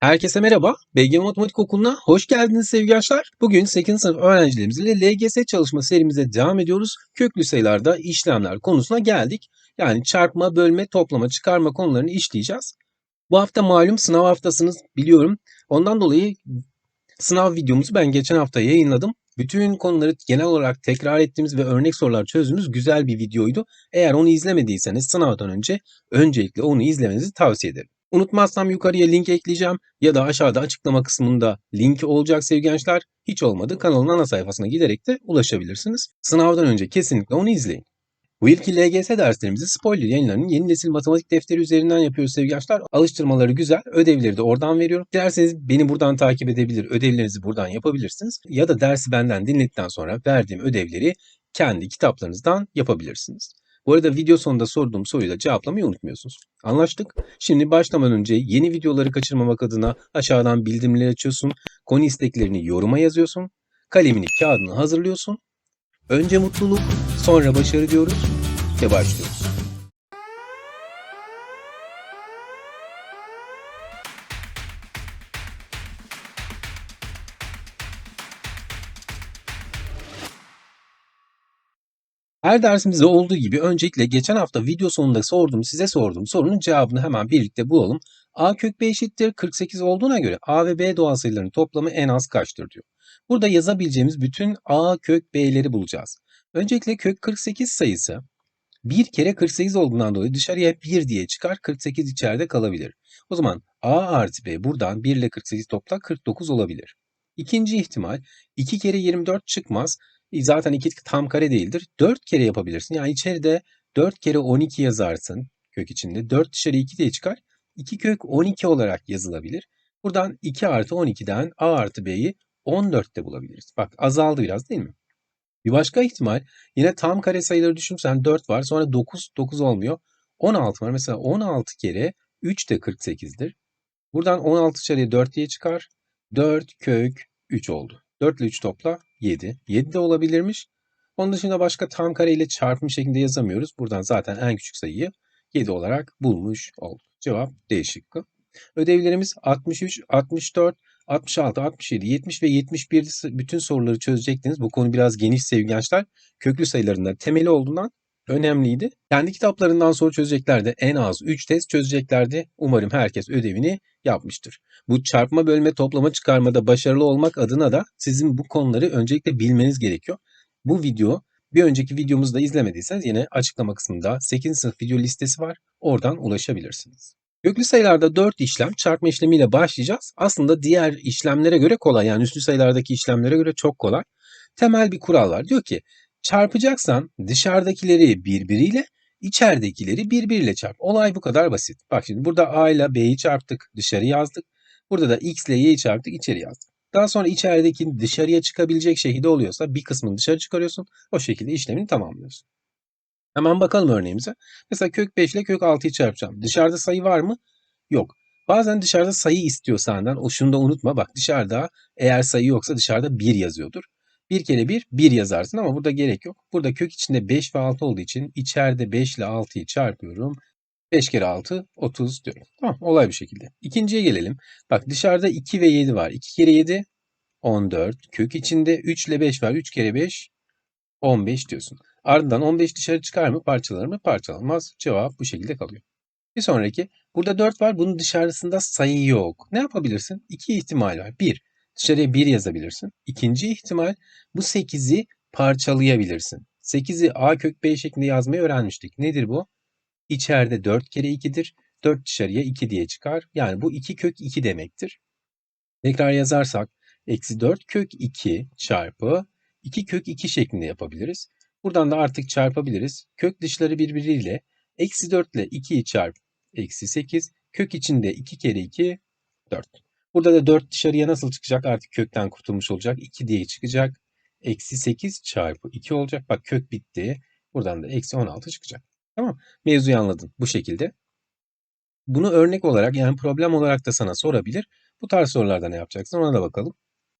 Herkese merhaba. BG Matematik Okulu'na hoş geldiniz sevgili gençler. Bugün 8. sınıf öğrencilerimizle LGS çalışma serimize devam ediyoruz. Köklü sayılarda işlemler konusuna geldik. Yani çarpma, bölme, toplama, çıkarma konularını işleyeceğiz. Bu hafta malum sınav haftasınız biliyorum. Ondan dolayı sınav videomuzu ben geçen hafta yayınladım. Bütün konuları genel olarak tekrar ettiğimiz ve örnek sorular çözdüğümüz güzel bir videoydu. Eğer onu izlemediyseniz sınavdan önce öncelikle onu izlemenizi tavsiye ederim. Unutmazsam yukarıya link ekleyeceğim ya da aşağıda açıklama kısmında linki olacak sevgili gençler. Hiç olmadı kanalın ana sayfasına giderek de ulaşabilirsiniz. Sınavdan önce kesinlikle onu izleyin. Bu LGS derslerimizi Spoiler yayınlarının yeni nesil matematik defteri üzerinden yapıyoruz sevgili gençler. Alıştırmaları güzel, ödevleri de oradan veriyorum. Dilerseniz beni buradan takip edebilir, ödevlerinizi buradan yapabilirsiniz. Ya da dersi benden dinledikten sonra verdiğim ödevleri kendi kitaplarınızdan yapabilirsiniz. Bu arada video sonunda sorduğum soruyu da cevaplamayı unutmuyorsunuz. Anlaştık. Şimdi başlamadan önce yeni videoları kaçırmamak adına aşağıdan bildirimleri açıyorsun. Konu isteklerini yoruma yazıyorsun. Kalemini, kağıdını hazırlıyorsun. Önce mutluluk, sonra başarı diyoruz ve başlıyoruz. Her dersimizde olduğu gibi öncelikle geçen hafta video sonunda sorduğum, size sorduğum sorunun cevabını hemen birlikte bulalım. A kök B eşittir 48 olduğuna göre A ve B doğal sayılarının toplamı en az kaçtır diyor. Burada yazabileceğimiz bütün A kök B'leri bulacağız. Öncelikle kök 48 sayısı bir kere 48 olduğundan dolayı dışarıya 1 diye çıkar 48 içeride kalabilir. O zaman A artı B buradan 1 ile 48 topla 49 olabilir. İkinci ihtimal 2 kere 24 çıkmaz. E, Zaten 2 tam kare değildir. 4 kere yapabilirsin. Yani içeride 4 kere 12 yazarsın kök içinde. 4 dışarı 2 diye çıkar. 2 kök 12 olarak yazılabilir. Buradan 2 artı 12'den A artı B'yi 14'te bulabiliriz. Bak azaldı biraz değil mi? Bir başka ihtimal yine tam kare sayıları düşünsen 4 var sonra 9, 9 olmuyor. 16 var. Mesela 16 kere 3 de 48'dir. Buradan 16 dışarıya 4 diye çıkar. 4 kök 3 oldu. 4 ile 3 topla 7. 7 de olabilirmiş. Onun dışında başka tam kare ile çarpım şeklinde yazamıyoruz. Buradan zaten en küçük sayıyı 7 olarak bulmuş olduk. Cevap D şıkkı. Ödevlerimiz 63, 64, 66, 67, 70 ve 71 bütün soruları çözecektiniz. Bu konu biraz geniş sevgili gençler. Köklü sayılarında temeli olduğundan önemliydi. Kendi kitaplarından soru çözeceklerdi. En az 3 test çözeceklerdi. Umarım herkes ödevini yapmıştır. Bu çarpma, bölme, toplama, çıkarmada başarılı olmak adına da sizin bu konuları öncelikle bilmeniz gerekiyor. Bu video bir önceki videomuzu da izlemediyseniz yine açıklama kısmında 8. sınıf video listesi var. Oradan ulaşabilirsiniz. Köklü sayılarda 4 işlem çarpma işlemiyle başlayacağız. Aslında diğer işlemlere göre kolay. Yani üslü sayılardaki işlemlere göre çok kolay. Temel bir kural var. Diyor ki çarpacaksan dışarıdakileri birbiriyle içeridekileri birbiriyle çarp. Olay bu kadar basit. Bak şimdi burada A ile B'yi çarptık dışarı yazdık. Burada da X ile Y'yi çarptık içeri yazdık. Daha sonra içerideki dışarıya çıkabilecek şekilde oluyorsa bir kısmını dışarı çıkarıyorsun. O şekilde işlemini tamamlıyorsun. Hemen bakalım örneğimize. Mesela kök 5 ile kök 6'yı çarpacağım. Dışarıda sayı var mı? Yok. Bazen dışarıda sayı istiyor senden. O şunu da unutma. Bak dışarıda eğer sayı yoksa dışarıda 1 yazıyordur. 1 kere 1, 1 yazarsın ama burada gerek yok. Burada kök içinde 5 ve 6 olduğu için içeride 5 ile 6'yı çarpıyorum. 5 kere 6, 30 diyorum. Tamam olay bir şekilde. İkinciye gelelim. Bak dışarıda 2 ve 7 var. 2 kere 7, 14. Kök içinde 3 ile 5 var. 3 kere 5, 15 diyorsun. Ardından 15 dışarı çıkar mı? Parçalar mı? Parçalanmaz. Cevap bu şekilde kalıyor. Bir sonraki. Burada 4 var. Bunun dışarısında sayı yok. Ne yapabilirsin? İki ihtimal var. 1. Dışarıya 1 yazabilirsin. İkinci ihtimal bu 8'i parçalayabilirsin. 8'i a kök b şeklinde yazmayı öğrenmiştik. Nedir bu? İçeride 4 kere 2'dir. 4 dışarıya 2 diye çıkar. Yani bu 2 kök 2 demektir. Tekrar yazarsak eksi 4 kök 2 çarpı 2 kök 2 şeklinde yapabiliriz. Buradan da artık çarpabiliriz. Kök dışları birbiriyle eksi 4 ile 2'yi çarp eksi 8. Kök içinde 2 kere 2 4. Burada da 4 dışarıya nasıl çıkacak? Artık kökten kurtulmuş olacak. 2 diye çıkacak. Eksi 8 çarpı 2 olacak. Bak kök bitti. Buradan da eksi 16 çıkacak. Tamam Mevzuyu anladın bu şekilde. Bunu örnek olarak yani problem olarak da sana sorabilir. Bu tarz sorularda ne yapacaksın ona da bakalım.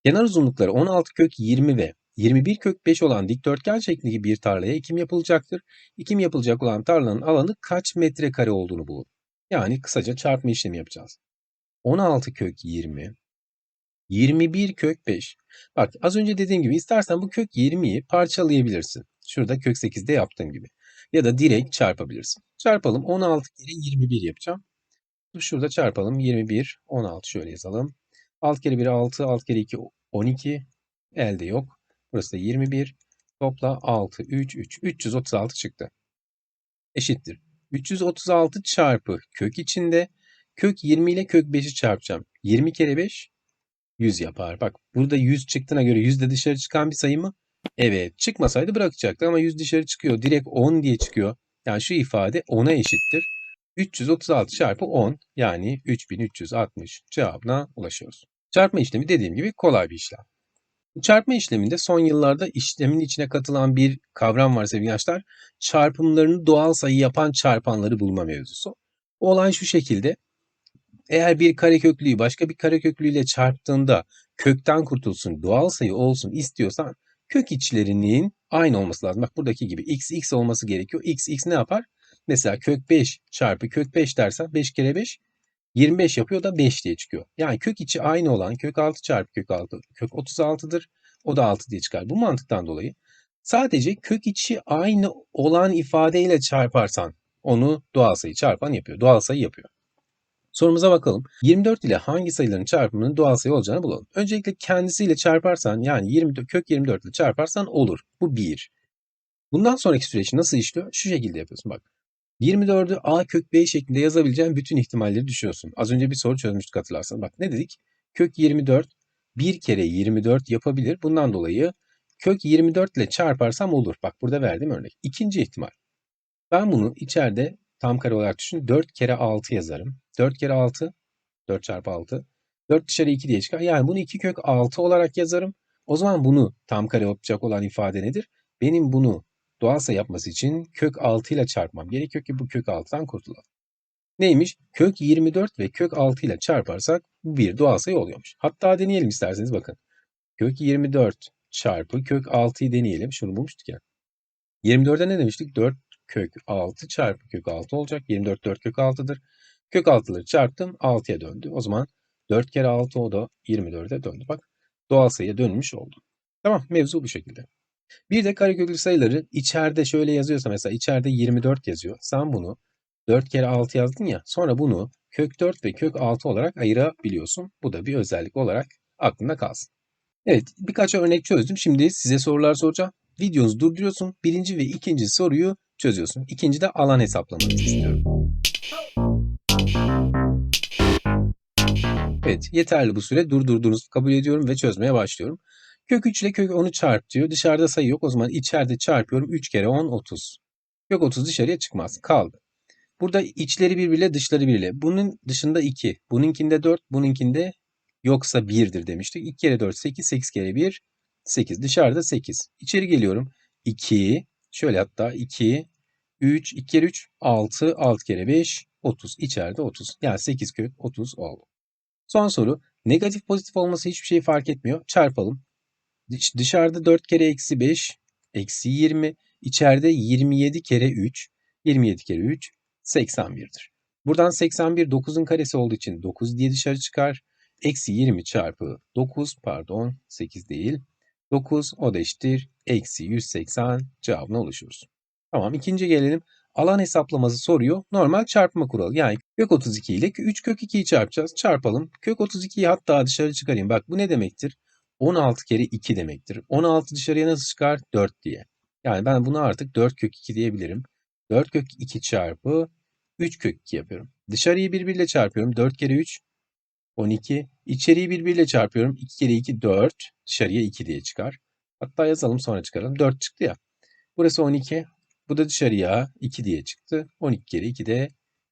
Kenar uzunlukları 16 kök 20 ve 21 kök 5 olan dikdörtgen şeklindeki bir tarlaya ekim yapılacaktır. Ekim yapılacak olan tarlanın alanı kaç metrekare olduğunu bulun. Yani kısaca çarpma işlemi yapacağız. 16 kök 20, 21 kök 5. Bak az önce dediğim gibi istersen bu kök 20'yi parçalayabilirsin. Şurada kök 8'de yaptığım gibi. Ya da direkt çarpabilirsin. Çarpalım 16 kere 21 yapacağım. Şurada çarpalım 21, 16 şöyle yazalım. 6 kere 1 6, 6 kere 2 12. Elde yok. Burası da 21. Topla 6, 3, 3. 336 çıktı. Eşittir. 336 çarpı kök içinde kök 20 ile kök 5'i çarpacağım. 20 kere 5 100 yapar. Bak burada 100 çıktığına göre 100 de dışarı çıkan bir sayı mı? Evet. Çıkmasaydı bırakacaktı ama 100 dışarı çıkıyor. Direkt 10 diye çıkıyor. Yani şu ifade 10'a eşittir. 336 çarpı 10 yani 3360 cevabına ulaşıyoruz. Çarpma işlemi dediğim gibi kolay bir işlem. Çarpma işleminde son yıllarda işlemin içine katılan bir kavram var sevgili gençler. Çarpımlarını doğal sayı yapan çarpanları bulma mevzusu. Olay şu şekilde. Eğer bir kareköklüyü başka bir kareköklüyle çarptığında kökten kurtulsun, doğal sayı olsun istiyorsan kök içlerinin aynı olması lazım. Bak buradaki gibi x x olması gerekiyor. x x ne yapar? Mesela kök 5 çarpı kök 5 dersen 5 kere 5 25 yapıyor da 5 diye çıkıyor. Yani kök içi aynı olan kök 6 çarpı kök 6 kök 36'dır. O da 6 diye çıkar. Bu mantıktan dolayı sadece kök içi aynı olan ifadeyle çarparsan onu doğal sayı çarpan yapıyor. Doğal sayı yapıyor. Sorumuza bakalım. 24 ile hangi sayıların çarpımının doğal sayı olacağını bulalım. Öncelikle kendisiyle çarparsan yani 24, kök 24 ile çarparsan olur. Bu 1. Bundan sonraki süreç nasıl işliyor? Şu şekilde yapıyorsun bak. 24'ü a kök b şeklinde yazabileceğin bütün ihtimalleri düşüyorsun. Az önce bir soru çözmüştük hatırlarsan. Bak ne dedik? Kök 24 bir kere 24 yapabilir. Bundan dolayı kök 24 ile çarparsam olur. Bak burada verdiğim örnek. İkinci ihtimal. Ben bunu içeride tam kare olarak düşün. 4 kere 6 yazarım. 4 kere 6 4 çarpı 6. 4 dışarı 2 diye çıkar. Yani bunu 2 kök 6 olarak yazarım. O zaman bunu tam kare yapacak olan ifade nedir? Benim bunu doğal sayı yapması için kök 6 ile çarpmam gerekiyor ki bu kök 6'dan kurtulalım. Neymiş? Kök 24 ve kök 6 ile çarparsak bu bir doğal sayı oluyormuş. Hatta deneyelim isterseniz bakın. Kök 24 çarpı kök 6'yı deneyelim. Şunu bulmuştuk ya. 24'e ne demiştik? 4 kök 6 çarpı kök 6 olacak. 24 4 kök 6'dır. Kök 6'ları çarptım 6'ya döndü. O zaman 4 kere 6 o da 24'e döndü. Bak doğal sayıya dönmüş oldu. Tamam mevzu bu şekilde. Bir de kareköklü sayıları içeride şöyle yazıyorsa mesela içeride 24 yazıyor. Sen bunu 4 kere 6 yazdın ya sonra bunu kök 4 ve kök 6 olarak ayırabiliyorsun. Bu da bir özellik olarak aklında kalsın. Evet birkaç örnek çözdüm. Şimdi size sorular soracağım. Videonuzu durduruyorsun. Birinci ve ikinci soruyu çözüyorsun. İkinci de alan hesaplamanızı istiyorum. Evet yeterli bu süre durdurduğunuzu kabul ediyorum ve çözmeye başlıyorum. Kök 3 ile kök 10'u çarp diyor. Dışarıda sayı yok. O zaman içeride çarpıyorum. 3 kere 10 30. Kök 30 dışarıya çıkmaz. Kaldı. Burada içleri birbiriyle dışları birbiriyle. Bunun dışında 2. Bununkinde 4. Bununkinde yoksa 1'dir demiştik. 2 kere 4 8. 8 kere 1 8. Dışarıda 8. İçeri geliyorum. 2. Şöyle hatta 2. 3. 2 kere 3 6. 6 kere 5 30. İçeride 30. Yani 8 kök 30 oldu. Son soru. Negatif pozitif olması hiçbir şey fark etmiyor. Çarpalım. Dışarıda 4 kere eksi 5, eksi 20. İçeride 27 kere 3, 27 kere 3, 81'dir. Buradan 81 9'un karesi olduğu için 9 diye dışarı çıkar. Eksi 20 çarpı 9 pardon 8 değil. 9 o da eşittir. Eksi 180 cevabına ulaşıyoruz. Tamam ikinci gelelim. Alan hesaplaması soruyor. Normal çarpma kuralı. Yani kök 32 ile 3 kök 2'yi çarpacağız. Çarpalım. Kök 32'yi hatta dışarı çıkarayım. Bak bu ne demektir? 16 kere 2 demektir. 16 dışarıya nasıl çıkar? 4 diye. Yani ben bunu artık 4 kök 2 diyebilirim. 4 kök 2 çarpı 3 kök 2 yapıyorum. Dışarıyı birbiriyle çarpıyorum. 4 kere 3 12. İçeriği birbiriyle çarpıyorum. 2 kere 2 4. Dışarıya 2 diye çıkar. Hatta yazalım sonra çıkaralım. 4 çıktı ya. Burası 12. Bu da dışarıya 2 diye çıktı. 12 kere 2 de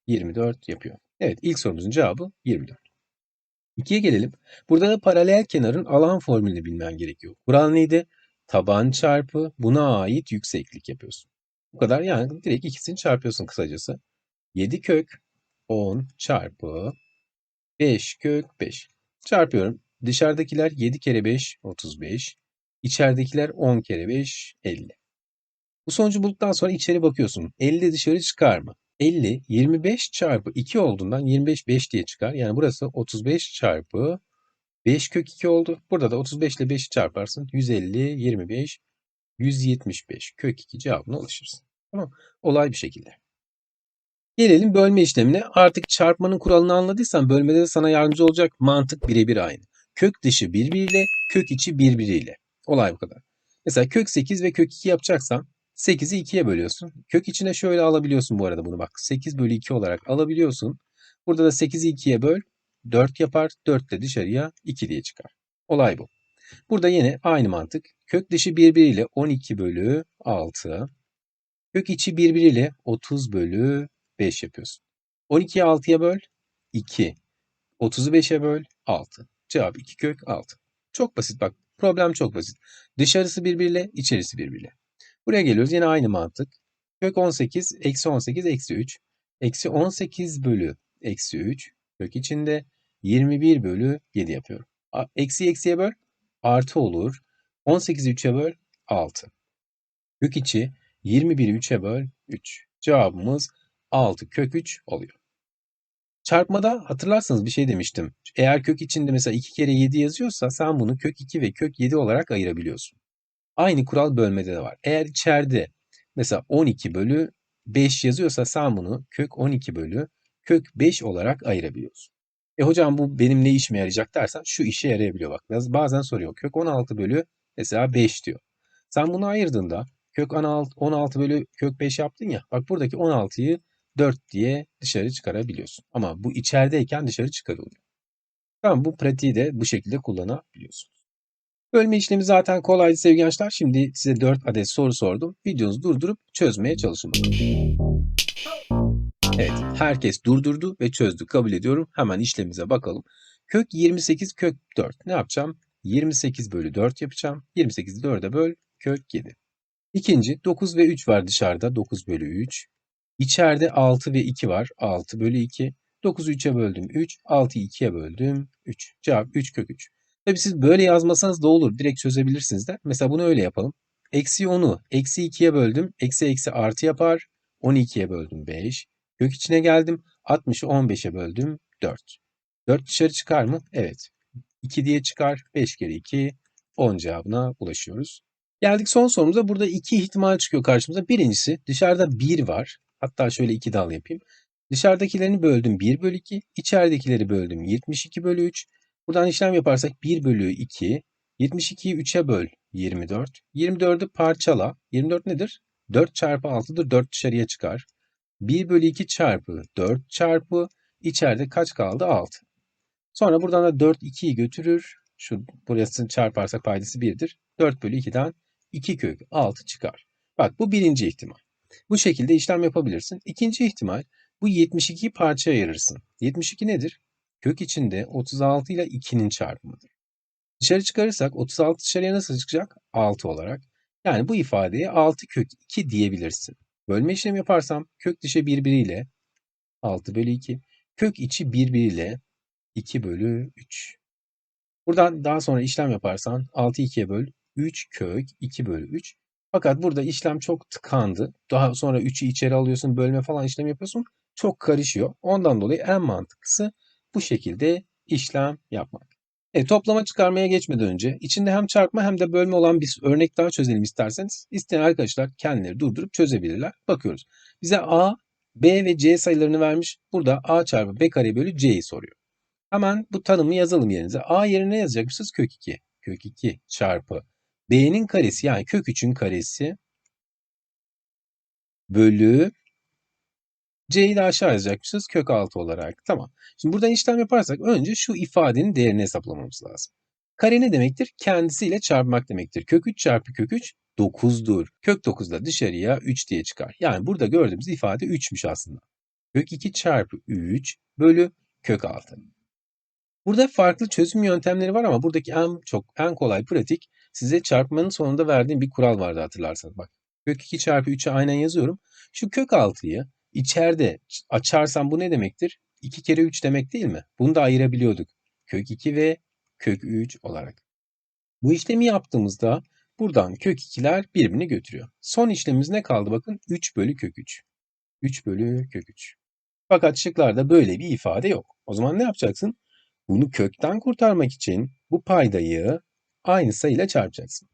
24 yapıyor. Evet ilk sorumuzun cevabı 24. 2'ye gelelim. Burada da paralel kenarın alan formülünü bilmen gerekiyor. Kural neydi? Taban çarpı buna ait yükseklik yapıyorsun. Bu kadar yani direkt ikisini çarpıyorsun kısacası. 7 kök 10 çarpı 5 kök 5. Çarpıyorum. Dışarıdakiler 7 kere 5 35. İçeridekiler 10 kere 5 50. Bu sonucu bulduktan sonra içeri bakıyorsun. 50 dışarı çıkar mı? 50 25 çarpı 2 olduğundan 25 5 diye çıkar. Yani burası 35 çarpı 5 kök 2 oldu. Burada da 35 ile 5'i çarparsın. 150 25 175 kök 2 cevabına ulaşırsın. Tamam. Olay bir şekilde. Gelelim bölme işlemine. Artık çarpmanın kuralını anladıysan bölmede de sana yardımcı olacak mantık birebir aynı. Kök dışı birbiriyle, kök içi birbiriyle. Olay bu kadar. Mesela kök 8 ve kök 2 yapacaksan 8'i 2'ye bölüyorsun. Kök içine şöyle alabiliyorsun bu arada bunu bak. 8 bölü 2 olarak alabiliyorsun. Burada da 8'i 2'ye böl. 4 yapar. 4 de dışarıya 2 diye çıkar. Olay bu. Burada yine aynı mantık. Kök dışı birbiriyle 12 bölü 6. Kök içi birbiriyle 30 bölü 5 yapıyorsun. 12'yi 6'ya böl 2. 30'u 5'e böl 6. Cevap 2 kök 6. Çok basit bak. Problem çok basit. Dışarısı birbiriyle, içerisi birbiriyle. Buraya geliyoruz. Yine aynı mantık. Kök 18, eksi 18, eksi 3. Eksi 18 bölü eksi 3. Kök içinde 21 bölü 7 yapıyorum. Eksi eksiye böl. Artı olur. 18'i 3'e böl. 6. Kök içi 21'i 3'e böl. 3. Cevabımız 6 kök 3 oluyor. Çarpmada hatırlarsanız bir şey demiştim. Eğer kök içinde mesela 2 kere 7 yazıyorsa sen bunu kök 2 ve kök 7 olarak ayırabiliyorsun. Aynı kural bölmede de var. Eğer içeride mesela 12 bölü 5 yazıyorsa sen bunu kök 12 bölü kök 5 olarak ayırabiliyorsun. E hocam bu benim ne işime yarayacak dersen şu işe yarayabiliyor bak. Bazen soruyor kök 16 bölü mesela 5 diyor. Sen bunu ayırdığında kök 16, 16 bölü kök 5 yaptın ya. Bak buradaki 16'yı 4 diye dışarı çıkarabiliyorsun. Ama bu içerideyken dışarı çıkarılıyor. Tamam bu pratiği de bu şekilde kullanabiliyorsunuz. Bölme işlemi zaten kolaydı sevgili gençler. Şimdi size 4 adet soru sordum. Videonuzu durdurup çözmeye çalışın Evet, herkes durdurdu ve çözdü. Kabul ediyorum. Hemen işlemimize bakalım. Kök 28 kök 4. Ne yapacağım? 28 bölü 4 yapacağım. 28'i 4'e böl. Kök 7. İkinci 9 ve 3 var dışarıda. 9 bölü 3. İçeride 6 ve 2 var. 6 bölü 2. 9'u 3'e böldüm 3. 6'yı 2'ye böldüm 3. Cevap 3 kök 3. Tabi siz böyle yazmasanız da olur. Direkt çözebilirsiniz de. Mesela bunu öyle yapalım. Eksi 10'u eksi 2'ye böldüm. Eksi eksi artı yapar. 12'ye böldüm 5. Kök içine geldim. 60'ı 15'e böldüm 4. 4 dışarı çıkar mı? Evet. 2 diye çıkar. 5 kere 2 10 cevabına ulaşıyoruz. Geldik son sorumuza. Burada iki ihtimal çıkıyor karşımıza. Birincisi dışarıda 1 var. Hatta şöyle iki dal yapayım. Dışarıdakilerini böldüm 1 bölü 2. İçeridekileri böldüm 72 bölü 3. Buradan işlem yaparsak 1 bölü 2. 72'yi 3'e böl 24. 24'ü parçala. 24 nedir? 4 çarpı 6'dır. 4 dışarıya çıkar. 1 bölü 2 çarpı 4 çarpı içeride kaç kaldı? 6. Sonra buradan da 4 2'yi götürür. Şu burasını çarparsak paydası 1'dir. 4 bölü 2'den 2 kök 6 çıkar. Bak bu birinci ihtimal. Bu şekilde işlem yapabilirsin. İkinci ihtimal bu 72'yi parçaya ayırırsın. 72 nedir? Kök içinde 36 ile 2'nin çarpımıdır. Dışarı çıkarırsak 36 dışarıya nasıl çıkacak? 6 olarak. Yani bu ifadeye 6 kök 2 diyebilirsin. Bölme işlemi yaparsam kök dışı birbiriyle 6 bölü 2. Kök içi birbiriyle 2 bölü 3. Buradan daha sonra işlem yaparsan 6'yı 2'ye böl. 3 kök 2 bölü 3. Fakat burada işlem çok tıkandı. Daha sonra 3'ü içeri alıyorsun, bölme falan işlem yapıyorsun. Çok karışıyor. Ondan dolayı en mantıklısı bu şekilde işlem yapmak. E, toplama çıkarmaya geçmeden önce içinde hem çarpma hem de bölme olan bir örnek daha çözelim isterseniz. İsteyen arkadaşlar kendileri durdurup çözebilirler. Bakıyoruz. Bize A, B ve C sayılarını vermiş. Burada A çarpı B kare bölü C'yi soruyor. Hemen bu tanımı yazalım yerinize. A yerine ne yazacakmışız? Kök 2. Kök 2 çarpı B'nin karesi yani kök 3'ün karesi bölü C'yi de aşağı yazacakmışız kök 6 olarak. Tamam. Şimdi buradan işlem yaparsak önce şu ifadenin değerini hesaplamamız lazım. Kare ne demektir? Kendisiyle çarpmak demektir. Kök 3 çarpı kök 3 9'dur. Kök 9 da dışarıya 3 diye çıkar. Yani burada gördüğümüz ifade 3'müş aslında. Kök 2 çarpı 3 bölü kök 6. Burada farklı çözüm yöntemleri var ama buradaki en çok en kolay pratik size çarpmanın sonunda verdiğim bir kural vardı hatırlarsanız. Bak kök 2 çarpı 3'ü aynen yazıyorum. Şu kök 6'yı içeride açarsam bu ne demektir? 2 kere 3 demek değil mi? Bunu da ayırabiliyorduk. Kök 2 ve kök 3 olarak. Bu işlemi yaptığımızda buradan kök 2'ler birbirini götürüyor. Son işlemimiz ne kaldı bakın? 3 bölü kök 3. 3 bölü kök 3. Fakat şıklarda böyle bir ifade yok. O zaman ne yapacaksın? Bunu kökten kurtarmak için bu paydayı aynı sayıyla çarpacaksın.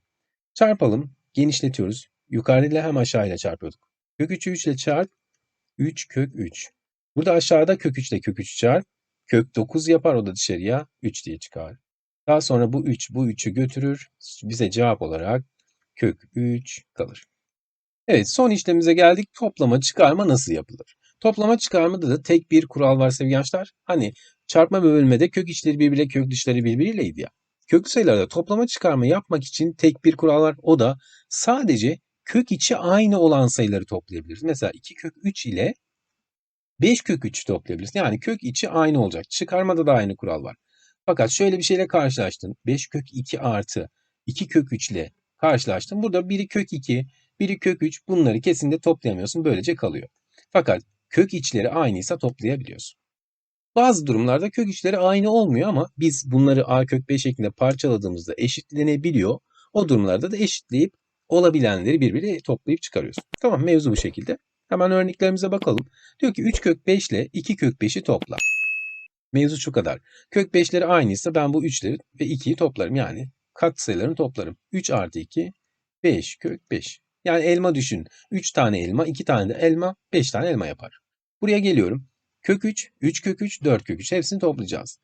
Çarpalım. Genişletiyoruz. Yukarıdayla hem aşağıyla çarpıyorduk. Kök 3'ü 3 ile çarp. 3 kök 3. Burada aşağıda kök 3 ile kök 3 çarp. Kök 9 yapar o da dışarıya 3 diye çıkar. Daha sonra bu 3 bu 3'ü götürür. Bize cevap olarak kök 3 kalır. Evet son işlemimize geldik. Toplama çıkarma nasıl yapılır? Toplama çıkarmada da tek bir kural var sevgili gençler. Hani çarpma bölmede kök içleri birbiriyle kök dışları birbiriyleydi ya. Köklü sayılarda toplama çıkarma yapmak için tek bir kural var. O da sadece kök içi aynı olan sayıları toplayabiliriz. Mesela 2 kök 3 ile 5 kök 3 toplayabiliriz. Yani kök içi aynı olacak. Çıkarmada da aynı kural var. Fakat şöyle bir şeyle karşılaştın. 5 kök 2 artı 2 kök 3 ile karşılaştın. Burada biri kök 2, biri kök 3 bunları kesinlikle toplayamıyorsun. Böylece kalıyor. Fakat kök içleri aynıysa toplayabiliyorsun. Bazı durumlarda kök içleri aynı olmuyor ama biz bunları a kök 5 şeklinde parçaladığımızda eşitlenebiliyor. O durumlarda da eşitleyip olabilenleri birbiriyle toplayıp çıkarıyoruz. Tamam mevzu bu şekilde. Hemen örneklerimize bakalım. Diyor ki 3 kök 5 ile 2 kök 5'i topla. Mevzu şu kadar. Kök 5'leri aynıysa ben bu 3'leri ve 2'yi toplarım. Yani kat sayılarını toplarım. 3 artı 2 5 kök 5. Yani elma düşün. 3 tane elma, 2 tane de elma, 5 tane elma yapar. Buraya geliyorum. Kök 3, 3 kök 3, 4 kök 3 hepsini toplayacağız.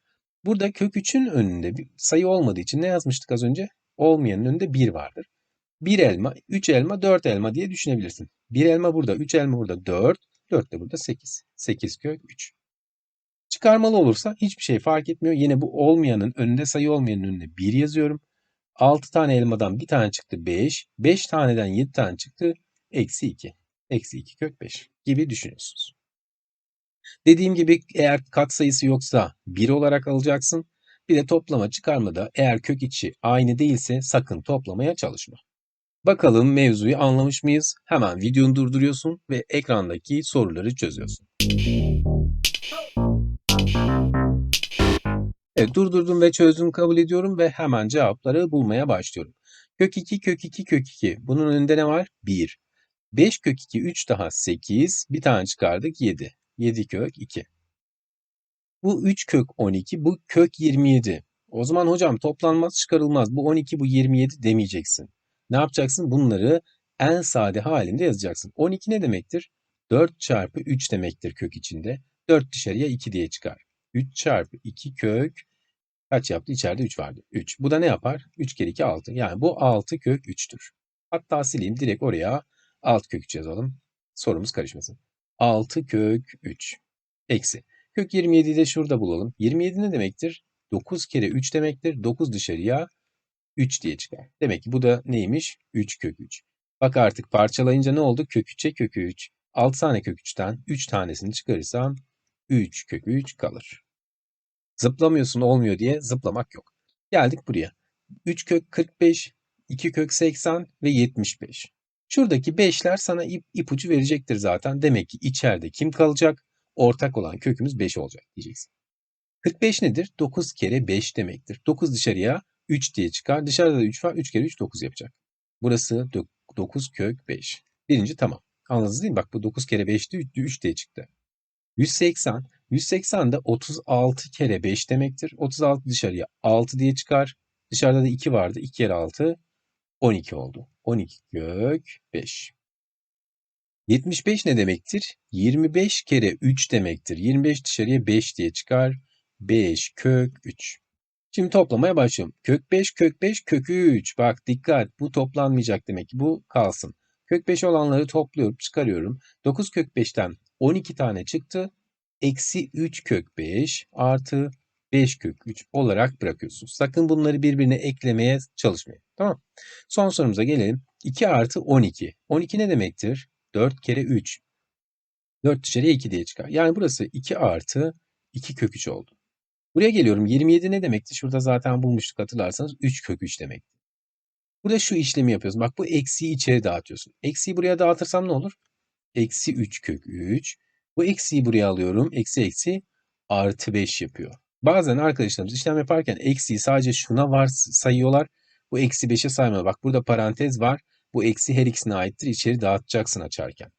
Burada kök 3'ün önünde bir sayı olmadığı için ne yazmıştık az önce? Olmayanın önünde 1 vardır. 1 elma, 3 elma, 4 elma diye düşünebilirsin. 1 elma burada, 3 elma burada 4, 4 de burada 8. 8 kök 3. Çıkarmalı olursa hiçbir şey fark etmiyor. Yine bu olmayanın önünde sayı olmayanın önünde 1 yazıyorum. 6 tane elmadan bir tane çıktı 5. 5 taneden 7 tane çıktı. Eksi 2. Eksi 2 kök 5 gibi düşünüyorsunuz. Dediğim gibi eğer katsayısı yoksa 1 olarak alacaksın. Bir de toplama çıkarmada eğer kök içi aynı değilse sakın toplamaya çalışma. Bakalım mevzuyu anlamış mıyız? Hemen videonu durduruyorsun ve ekrandaki soruları çözüyorsun. Evet durdurdum ve çözdüm kabul ediyorum ve hemen cevapları bulmaya başlıyorum. Kök 2, kök 2, kök 2. Bunun önünde ne var? 1. 5 kök 2, 3 daha 8. Bir tane çıkardık 7. 7 kök 2. Bu 3 kök 12, bu kök 27. O zaman hocam toplanmaz çıkarılmaz. Bu 12, bu 27 demeyeceksin. Ne yapacaksın? Bunları en sade halinde yazacaksın. 12 ne demektir? 4 çarpı 3 demektir kök içinde. 4 dışarıya 2 diye çıkar. 3 çarpı 2 kök kaç yaptı? İçeride 3 vardı. 3. Bu da ne yapar? 3 kere 2 6. Yani bu 6 kök 3'tür. Hatta sileyim direkt oraya alt kök 3 yazalım. Sorumuz karışmasın. 6 kök 3 eksi. Kök 27'yi de şurada bulalım. 27 ne demektir? 9 kere 3 demektir. 9 dışarıya 3 diye çıkar. Demek ki bu da neymiş? 3 kök 3. Bak artık parçalayınca ne oldu? Kök 3'e kök 3. 6 tane kök 3'ten 3 tanesini çıkarırsam 3 kök 3 kalır. Zıplamıyorsun olmuyor diye zıplamak yok. Geldik buraya. 3 kök 45, 2 kök 80 ve 75. Şuradaki 5'ler sana ip, ipucu verecektir zaten. Demek ki içeride kim kalacak? Ortak olan kökümüz 5 olacak diyeceksin. 45 nedir? 9 kere 5 demektir. 9 dışarıya 3 diye çıkar. Dışarıda da 3 var. 3 kere 3 9 yapacak. Burası 9 kök 5. Birinci tamam. Anladınız değil mi? Bak bu 9 kere 5'ti 3 diye çıktı. 180. 180 de 36 kere 5 demektir. 36 dışarıya 6 diye çıkar. Dışarıda da 2 vardı. 2 kere 6 12 oldu. 12 kök 5. 75 ne demektir? 25 kere 3 demektir. 25 dışarıya 5 diye çıkar. 5 kök 3. Şimdi toplamaya başlıyorum. Kök 5, kök 5, kök 3. Bak dikkat bu toplanmayacak demek ki. Bu kalsın. Kök 5 olanları topluyorum, çıkarıyorum. 9 kök 5'ten 12 tane çıktı. Eksi 3 kök 5 artı 5 kök 3 olarak bırakıyorsunuz. Sakın bunları birbirine eklemeye çalışmayın. Tamam Son sorumuza gelelim. 2 artı 12. 12 ne demektir? 4 kere 3. 4 dışarıya 2 diye çıkar. Yani burası 2 artı 2 kök 3 oldu. Buraya geliyorum. 27 ne demekti? Şurada zaten bulmuştuk hatırlarsanız 3 kök 3 demekti. Burada şu işlemi yapıyorsun. Bak bu eksiyi içeri dağıtıyorsun. Eksiyi buraya dağıtırsam ne olur? Eksi 3 kök 3. Bu eksiyi buraya alıyorum. Eksi eksi artı 5 yapıyor. Bazen arkadaşlarımız işlem yaparken eksiyi sadece şuna var sayıyorlar. Bu eksi 5'e saymıyor. Bak burada parantez var. Bu eksi her ikisine aittir. İçeri dağıtacaksın açarken.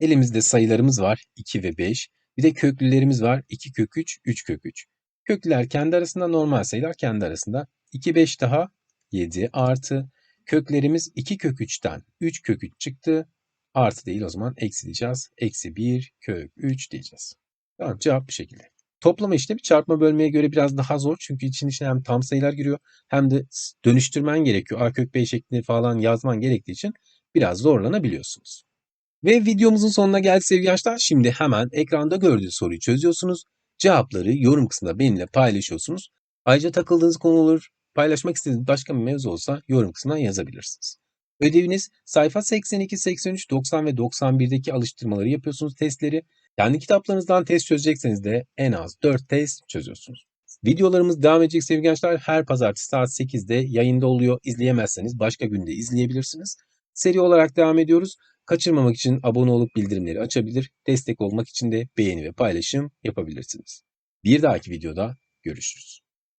Elimizde sayılarımız var 2 ve 5. Bir de köklülerimiz var 2 kök 3, 3 kök 3. Köklüler kendi arasında normal sayılar kendi arasında. 2 5 daha 7 artı köklerimiz 2 kök 3'ten 3 kök 3 çıktı. Artı değil o zaman eksi diyeceğiz. Eksi 1 kök 3 diyeceğiz. Tamam cevap bu şekilde. Toplama işlemi çarpma bölmeye göre biraz daha zor. Çünkü için içine hem tam sayılar giriyor hem de dönüştürmen gerekiyor. A kök 5 şeklinde falan yazman gerektiği için biraz zorlanabiliyorsunuz. Ve videomuzun sonuna geldik sevgili gençler. Şimdi hemen ekranda gördüğünüz soruyu çözüyorsunuz. Cevapları yorum kısmında benimle paylaşıyorsunuz. Ayrıca takıldığınız konu olur, paylaşmak istediğiniz başka bir mevzu olsa yorum kısmına yazabilirsiniz. Ödeviniz sayfa 82, 83, 90 ve 91'deki alıştırmaları yapıyorsunuz testleri. Kendi kitaplarınızdan test çözecekseniz de en az 4 test çözüyorsunuz. Videolarımız devam edecek sevgili gençler. Her pazartesi saat 8'de yayında oluyor. İzleyemezseniz başka günde izleyebilirsiniz. Seri olarak devam ediyoruz. Kaçırmamak için abone olup bildirimleri açabilir. Destek olmak için de beğeni ve paylaşım yapabilirsiniz. Bir dahaki videoda görüşürüz.